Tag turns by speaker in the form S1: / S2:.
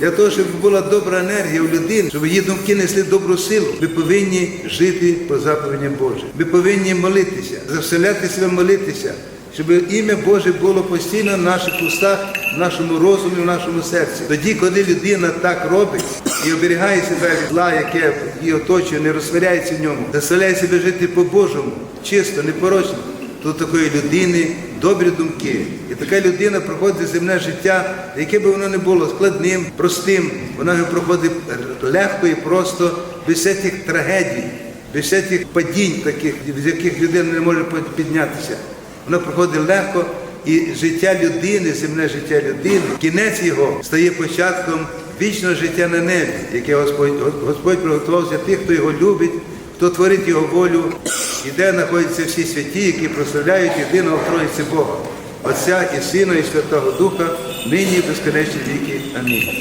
S1: Для того, щоб була добра енергія у людини, щоб її думки несли добру силу, ми повинні жити по заповідям Божим. Ми повинні молитися, заселяти себе молитися, щоб ім'я Боже було постійно в наших устах, в нашому розумі, в нашому серці. Тоді, коли людина так робить і оберігає себе від зла, яке її оточує, не розсваряється в ньому, заселяє себе жити по-божому, чисто, непорочно, то такої людини добрі думки. І така людина проходить земне життя, яке би воно не було складним, простим, вона його проходить легко і просто, без всяких трагедій, без всяких падінь, таких, з яких людина не може піднятися. Воно проходить легко, і життя людини, земне життя людини, кінець його стає початком вічного життя на небі, яке Господь, Господь приготував для тих, хто його любить, хто творить його волю, і де знаходяться всі святі, які прославляють єдиного Троїці Бога, Отця і Сина, і Святого Духа, нині і безконечні віки. Амінь.